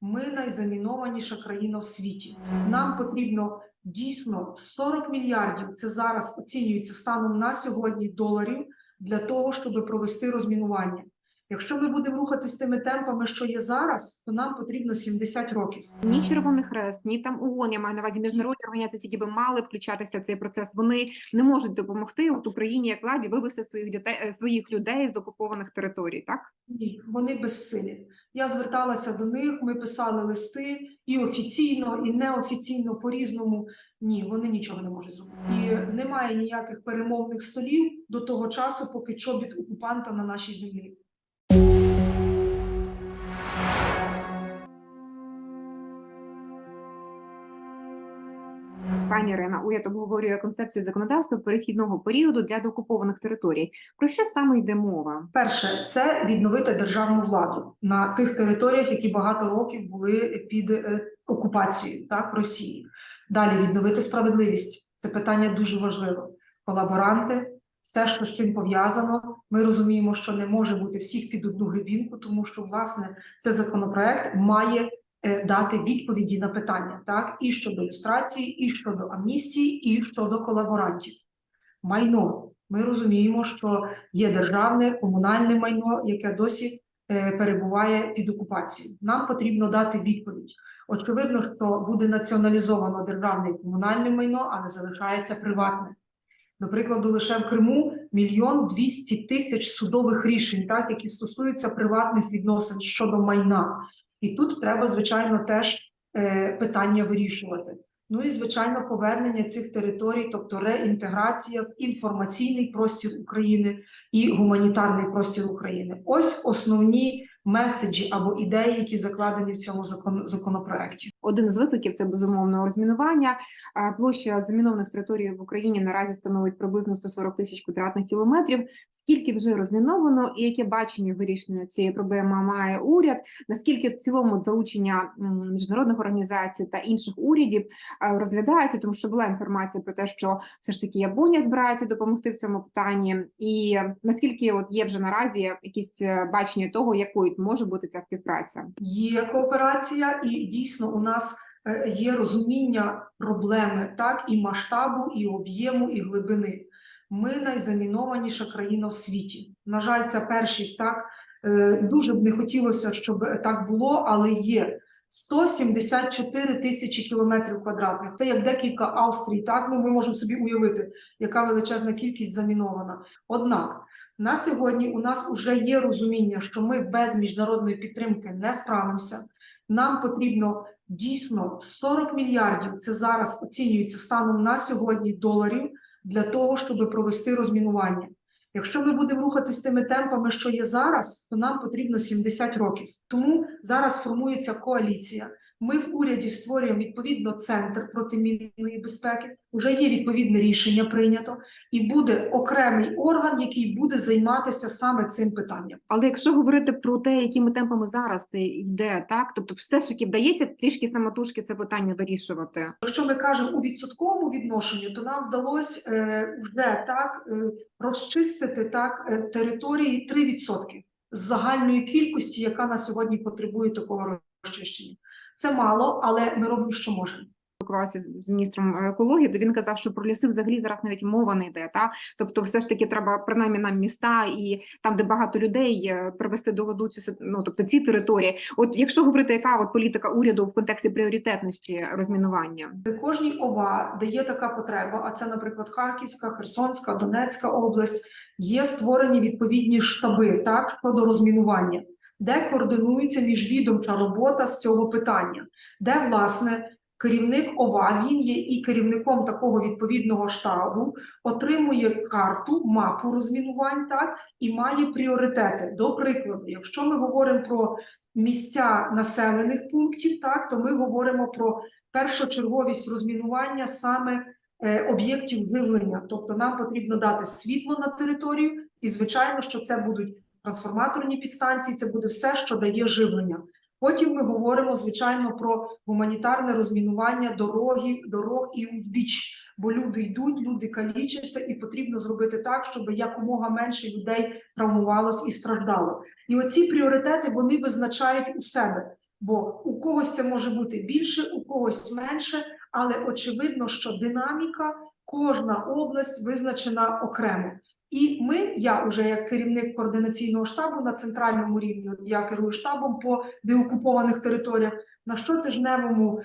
Ми найзамінованіша країна в світі. Нам потрібно дійсно 40 мільярдів. Це зараз оцінюється станом на сьогодні доларів для того, щоб провести розмінування. Якщо ми будемо рухатись тими темпами, що є зараз, то нам потрібно 70 років. Ні Червоний Хрест, ні там ООН, я маю на увазі міжнародні організації, які би мали включатися в цей процес. Вони не можуть допомогти от Україні як владі вивести своїх дітей е, своїх людей з окупованих територій. Так Ні, вони безсилі. Я зверталася до них, ми писали листи і офіційно, і неофіційно по різному. Ні, вони нічого не можуть зробити. І немає ніяких перемовних столів до того часу, поки чобіт окупанта на нашій землі. Пані Ірина, уряд обговорює концепцію законодавства перехідного періоду для деокупованих територій. Про що саме йде мова? Перше, це відновити державну владу на тих територіях, які багато років були під е, окупацією так Росії. Далі відновити справедливість. Це питання дуже важливе. Колаборанти, все, що з цим пов'язано. Ми розуміємо, що не може бути всіх під одну гребінку, тому що власне цей законопроект має дати відповіді на питання, так і щодо люстрації, і щодо амністії, і щодо колаборантів. Майно. Ми розуміємо, що є державне комунальне майно, яке досі е, перебуває під окупацією. Нам потрібно дати відповідь. Очевидно, що буде націоналізовано державне і комунальне майно, а не залишається приватне. До прикладу, лише в Криму мільйон двісті тисяч судових рішень, так які стосуються приватних відносин щодо майна. І тут треба, звичайно, теж е, питання вирішувати. Ну і звичайно, повернення цих територій, тобто реінтеграція в інформаційний простір України і гуманітарний простір України. Ось основні меседжі або ідеї, які закладені в цьому закон, законопроекті. Один з викликів це безумовно розмінування. Площа замінованих територій в Україні наразі становить приблизно 140 тисяч квадратних кілометрів. Скільки вже розміновано, і яке бачення вирішення цієї проблеми має уряд? Наскільки в цілому залучення міжнародних організацій та інших урядів розглядається, тому що була інформація про те, що все ж таки Японія збирається допомогти в цьому питанні, і наскільки от є вже наразі якісь е, бачення того, якою може бути ця співпраця? Є кооперація, і дійсно у нас е, є розуміння проблеми, так і масштабу, і об'єму, і глибини. Ми найзамінованіша країна в світі. На жаль, ця першість так е, дуже б не хотілося, щоб так було, але є. 174 тисячі кілометрів квадратних. Це як декілька Австрій. Так ну ми можемо собі уявити, яка величезна кількість замінована. Однак на сьогодні у нас вже є розуміння, що ми без міжнародної підтримки не справимося. Нам потрібно дійсно 40 мільярдів. Це зараз оцінюється станом на сьогодні доларів для того, щоб провести розмінування. Якщо ми будемо рухатись тими темпами, що є зараз, то нам потрібно 70 років. Тому зараз формується коаліція. Ми в уряді створюємо відповідно центр протимінної безпеки. Уже є відповідне рішення прийнято, і буде окремий орган, який буде займатися саме цим питанням. Але якщо говорити про те, якими темпами зараз це йде, так тобто, все ж таки вдається трішки самотужки це питання вирішувати. Якщо ми кажемо у відсотковому відношенні, то нам вдалося е, вже так е, розчистити так е, території 3% з загальної кількості, яка на сьогодні потребує такого розчищення. Це мало, але ми робимо, що можемо. Спілкувалася з міністром екології, то він казав, що про ліси взагалі зараз навіть мова не йде. Та тобто, все ж таки треба принаймні нам міста і там, де багато людей, е, привести до ладу цю ну, тобто ці території. От якщо говорити, яка от політика уряду в контексті пріоритетності розмінування? При кожній ОВА, де є така потреба, а це, наприклад, Харківська, Херсонська, Донецька область, є створені відповідні штаби так щодо розмінування, де координується міжвідомча робота з цього питання, де власне. Керівник ОВА, він є і керівником такого відповідного штабу, отримує карту, мапу розмінувань, так і має пріоритети. До прикладу, якщо ми говоримо про місця населених пунктів, так то ми говоримо про першочерговість розмінування саме е, об'єктів живлення. Тобто нам потрібно дати світло на територію, і звичайно, що це будуть трансформаторні підстанції, це буде все, що дає живлення. Потім ми говоримо, звичайно, про гуманітарне розмінування дороги, дорог і узбіч, бо люди йдуть, люди калічаться, і потрібно зробити так, щоб якомога менше людей травмувалось і страждало. І оці пріоритети вони визначають у себе. Бо у когось це може бути більше, у когось менше, але очевидно, що динаміка, кожна область визначена окремо. І ми, я вже як керівник координаційного штабу на центральному рівні, от я керую штабом по деокупованих територіях, на щотижневому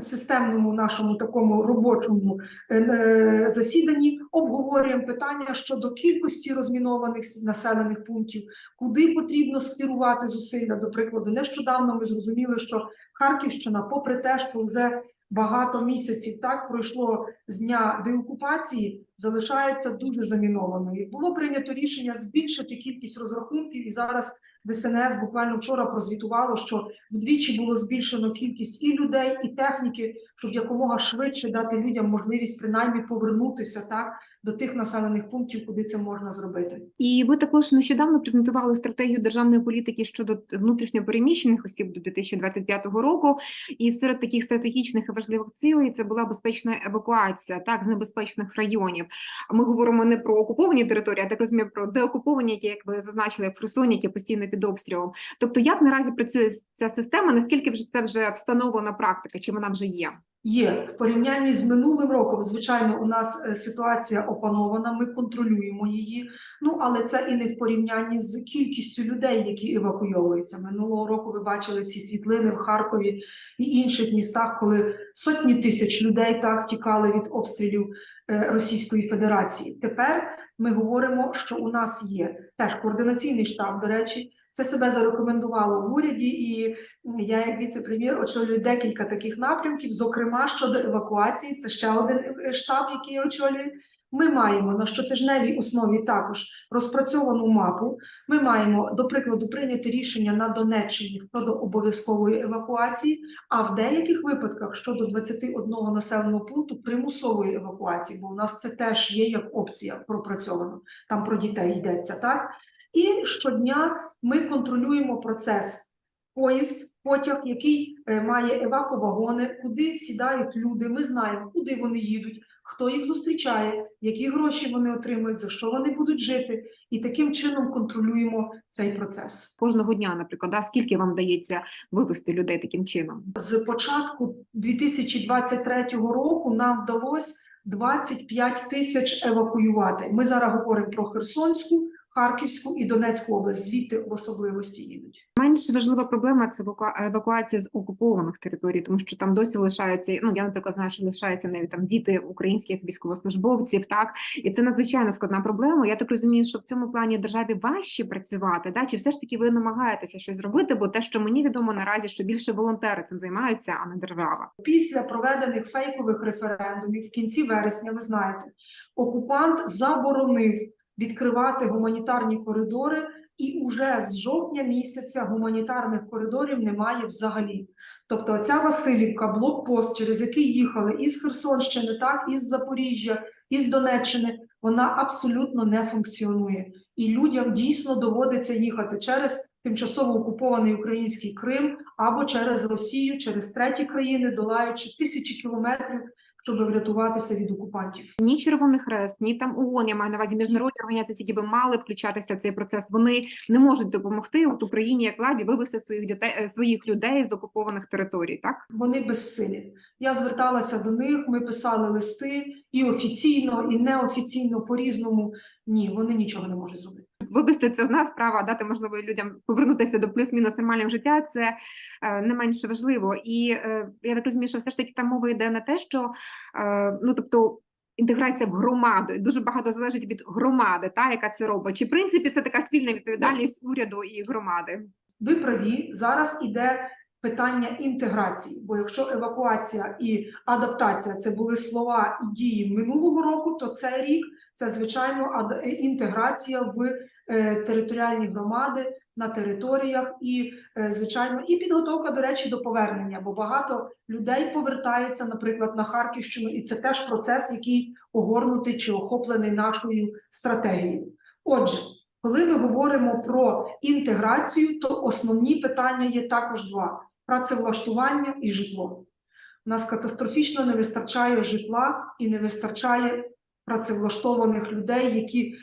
системному нашому такому робочому е, е, засіданні обговорюємо питання щодо кількості розмінованих населених пунктів, куди потрібно скерувати зусилля. До прикладу, нещодавно ми зрозуміли, що Харківщина, попри те, що вже багато місяців так пройшло з дня деокупації, залишається дуже замінованою. Було прийнято рішення збільшити кількість розрахунків, і зараз ДСНС буквально вчора прозвітувало, що вдвічі було збільшено кількість і людей, і техніки, щоб якомога швидше дати людям можливість принаймні повернутися так до тих населених пунктів, куди це можна зробити. І ви також нещодавно презентували стратегію державної політики щодо внутрішньопереміщених осіб до 2025 року. І серед таких стратегічних і важливих цілей це була безпечна евакуація так з небезпечних районів. Ми говоримо не про окуповані території, а так розумію, про деокуповані, які як ви зазначили, як Херсоні, які постійно під обстрілом. Тобто, як наразі працює ця система? Наскільки вже це вже встановлена практика? Чи вона вже є? Є в порівнянні з минулим роком. Звичайно, у нас е, ситуація опанована. Ми контролюємо її. Ну але це і не в порівнянні з кількістю людей, які евакуйовуються. Минулого року ви бачили ці світлини в Харкові і інших містах, коли сотні тисяч людей так тікали від обстрілів е, Російської Федерації. Тепер ми говоримо, що у нас є теж координаційний штаб. До речі, це себе зарекомендувало в уряді, і я, як віце-прем'єр, очолюю декілька таких напрямків, зокрема щодо евакуації. Це ще один штаб, який я очолюю. Ми маємо на щотижневій основі також розпрацьовану мапу. Ми маємо, до прикладу, прийняти рішення на Донеччині щодо обов'язкової евакуації, а в деяких випадках щодо 21 населеного пункту примусової евакуації, бо у нас це теж є як опція пропрацьовано. Там про дітей йдеться, так? І щодня ми контролюємо процес. Поїзд, потяг, який е, має еваковагони, куди сідають люди. Ми знаємо, куди вони їдуть, хто їх зустрічає, які гроші вони отримують, за що вони будуть жити, і таким чином контролюємо цей процес. Кожного дня, наприклад, да? скільки вам вдається вивести людей таким чином? З початку 2023 року нам вдалося 25 тисяч евакуювати. Ми зараз говоримо про Херсонську, Харківську і Донецьку область, звідти в особливості їдуть. Менш важлива проблема це еваку- евакуація з окупованих територій, тому що там досі лишаються. Ну я наприклад знаю, що лишаються навіть там діти українських військовослужбовців, так і це надзвичайно складна проблема. Я так розумію, що в цьому плані державі важче працювати. Да? Чи все ж таки ви намагаєтеся щось зробити? Бо те, що мені відомо наразі, що більше волонтери цим займаються, а не держава. Після проведених фейкових референдумів в кінці вересня, ви знаєте, окупант заборонив відкривати гуманітарні коридори, і уже з жовтня місяця гуманітарних коридорів немає взагалі. Тобто, ця Васильівка, блокпост, через який їхали із Херсонщини, так із Запоріжжя, із Донеччини, вона абсолютно не функціонує. І людям дійсно доводиться їхати через тимчасово окупований український Крим або через Росію, через треті країни, долаючи тисячі кілометрів, щоб врятуватися від окупантів. Ні Червоний Хрест, ні там ООН, я маю на увазі міжнародні організації, які би мали включатися в цей процес. Вони не можуть допомогти от Україні як владі вивести своїх дітей е, своїх людей з окупованих територій. Так Вони безсилі. Я зверталася до них, ми писали листи і офіційно, і неофіційно по різному. Ні, вони нічого не можуть зробити. Вивести це одна справа, дати можливо людям повернутися до плюс-мінус нормального життя. Це е, не менше важливо. І е, я так розумію, що все ж таки там мова йде на те, що е, ну тобто. Інтеграція в громаду і дуже багато залежить від громади, та яка це робить. Чи в принципі це така спільна відповідальність уряду і громади? Ви праві, зараз іде питання інтеграції. Бо якщо евакуація і адаптація це були слова і дії минулого року, то цей рік це звичайно інтеграція в територіальні громади на територіях, і е, звичайно, і підготовка, до речі, до повернення, бо багато людей повертаються, наприклад, на Харківщину, і це теж процес, який огорнутий чи охоплений нашою стратегією. Отже. Коли ми говоримо про інтеграцію, то основні питання є також два: працевлаштування і житло. У нас катастрофічно не вистачає житла і не вистачає працевлаштованих людей, які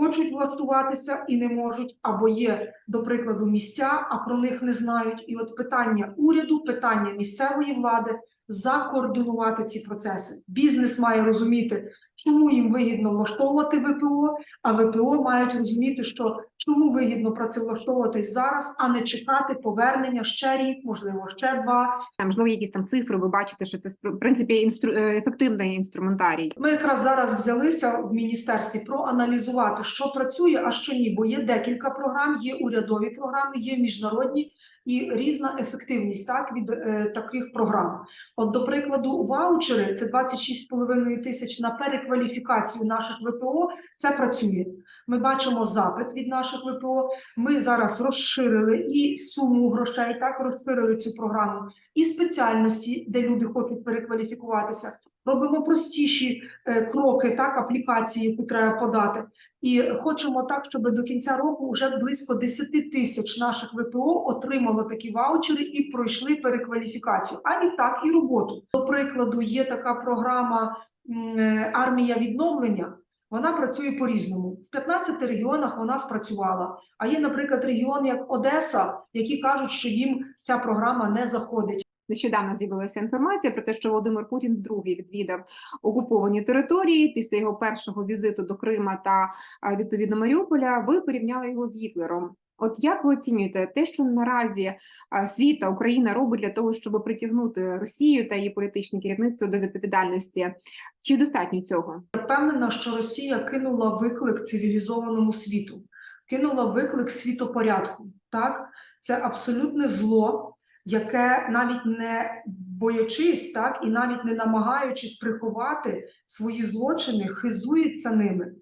хочуть влаштуватися і не можуть, або є, до прикладу, місця, а про них не знають. І от питання уряду, питання місцевої влади закоординувати ці процеси. Бізнес має розуміти, чому їм вигідно влаштовувати ВПО, а ВПО мають розуміти, що чому вигідно працевлаштовуватись зараз, а не чекати повернення ще рік, можливо, ще два. Там, можливо, якісь там цифри, ви бачите, що це в принципі інстру... е, ефективний інструментарій. Ми якраз зараз взялися в міністерстві проаналізувати, що працює, а що ні, бо є декілька програм, є урядові програми, є міжнародні і різна ефективність так від е, таких програм. От, до прикладу, ваучери це 26,5 тисяч на перекваліфікацію наших ВПО. Це працює. Ми бачимо запит від наших ВПО. Ми зараз розширили і суму грошей, так розширили цю програму, і спеціальності, де люди хочуть перекваліфікуватися. Робимо простіші е, кроки, так, аплікації, яку треба подати. І хочемо так, щоб до кінця року вже близько 10 тисяч наших ВПО отримало такі ваучери і пройшли перекваліфікацію, а і так, і роботу. До прикладу, є така програма е, армія відновлення. Вона працює по-різному. В 15 регіонах вона спрацювала. А є, наприклад, регіони як Одеса, які кажуть, що їм ця програма не заходить. Нещодавно з'явилася інформація про те, що Володимир Путін вдруге відвідав окуповані території після його першого візиту до Крима та відповідно Маріуполя. Ви порівняли його з Гітлером. От як ви оцінюєте те, що наразі а, світ та Україна робить для того, щоб притягнути Росію та її політичне керівництво до відповідальності? Чи достатньо цього? Я впевнена, що Росія кинула виклик цивілізованому світу, кинула виклик світопорядку. Так, це абсолютне зло, яке навіть не боячись, так і навіть не намагаючись приховати свої злочини, хизується ними.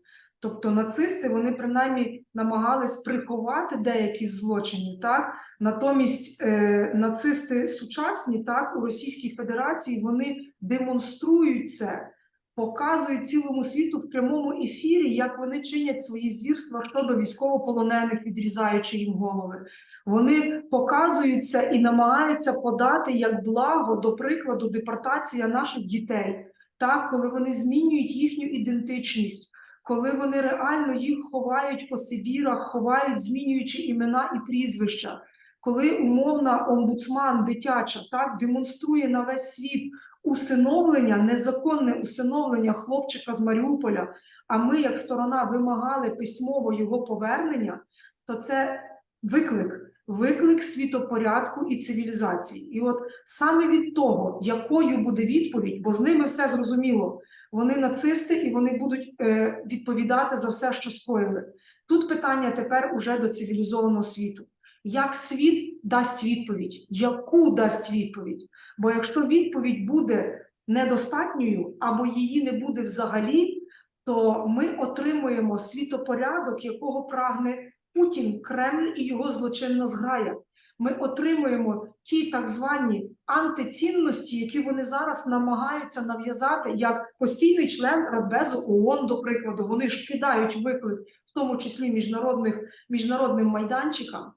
Тобто нацисти вони принаймні намагались приховати деякі злочини, так? Натомість е, нацисти сучасні, так у Російській Федерації вони демонструють це показують цілому світу в прямому ефірі, як вони чинять свої звірства щодо військовополонених, відрізаючи їм голови. Вони показуються і намагаються подати як благо, до прикладу, депортація наших дітей, так, коли вони змінюють їхню ідентичність, коли вони реально їх ховають по Сибірах, ховають, змінюючи імена і прізвища. Коли умовна омбудсман дитяча так демонструє на весь світ усиновлення, незаконне усиновлення хлопчика з Маріуполя, а ми, як сторона, вимагали письмово його повернення, то це виклик, виклик світопорядку і цивілізації. І от саме від того, якою буде відповідь, бо з ними все зрозуміло. Вони нацисти і вони будуть е, відповідати за все, що скоїли. Тут питання тепер уже до цивілізованого світу. Як світ дасть відповідь, яку дасть відповідь? Бо якщо відповідь буде недостатньою або її не буде взагалі, то ми отримуємо світопорядок, якого прагне Путін, Кремль і його злочинна зграя. Ми отримуємо ті так звані антицінності, які вони зараз намагаються нав'язати як постійний член Радбезу ООН, до прикладу. Вони ж кидають виклик, в тому числі міжнародних міжнародним майданчикам.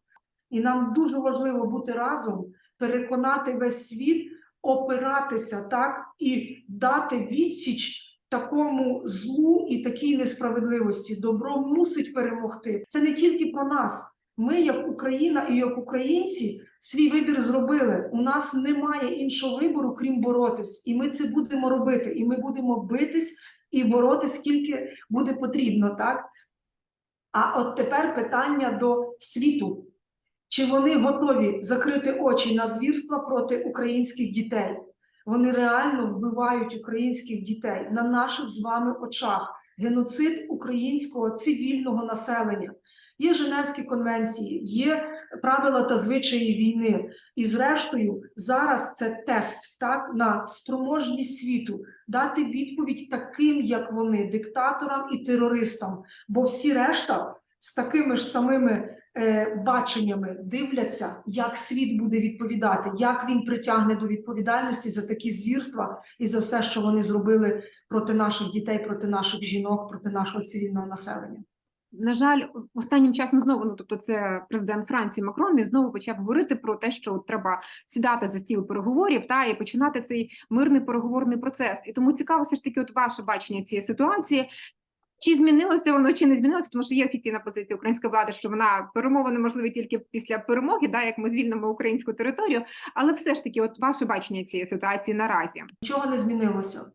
І нам дуже важливо бути разом, переконати весь світ, опиратися так і дати відсіч такому злу і такій несправедливості. Добро мусить перемогти. Це не тільки про нас. Ми, як Україна і як українці, свій вибір зробили. У нас немає іншого вибору, крім боротись, і ми це будемо робити. І ми будемо битись і боротись, скільки буде потрібно, так? А от тепер питання до світу. Чи вони готові закрити очі на звірства проти українських дітей? Вони реально вбивають українських дітей на наших з вами очах. Геноцид українського цивільного населення. Є Женевські конвенції, є правила та звичаї війни. І зрештою, зараз це тест так на спроможність світу дати відповідь таким, як вони, диктаторам і терористам. Бо всі решта з такими ж самими е, баченнями дивляться, як світ буде відповідати, як він притягне до відповідальності за такі звірства і за все, що вони зробили проти наших дітей, проти наших жінок, проти нашого цивільного населення. На жаль, останнім часом знову, ну тобто, це президент Франції Макрон він знову почав говорити про те, що треба сідати за стіл переговорів та і починати цей мирний переговорний процес. І тому цікаво, все ж таки, от ваше бачення цієї ситуації. Чи змінилося воно, чи не змінилося? Тому що є офіційна позиція української влади, що вона перемовини можливі тільки після перемоги, да, як ми звільнимо українську територію. Але все ж таки, от ваше бачення цієї ситуації наразі. Нічого не змінилося.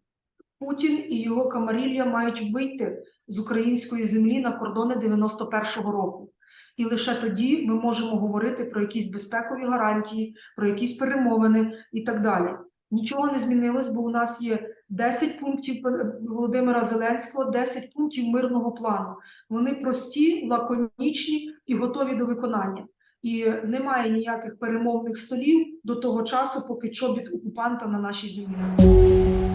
Путін і його камарілля мають вийти з української землі на кордони 91-го року. І лише тоді ми можемо говорити про якісь безпекові гарантії, про якісь перемовини і так далі. Нічого не змінилось, бо у нас є 10 пунктів Володимира Зеленського, 10 пунктів мирного плану. Вони прості, лаконічні і готові до виконання. І немає ніяких перемовних столів до того часу, поки чобіт окупанта на нашій землі.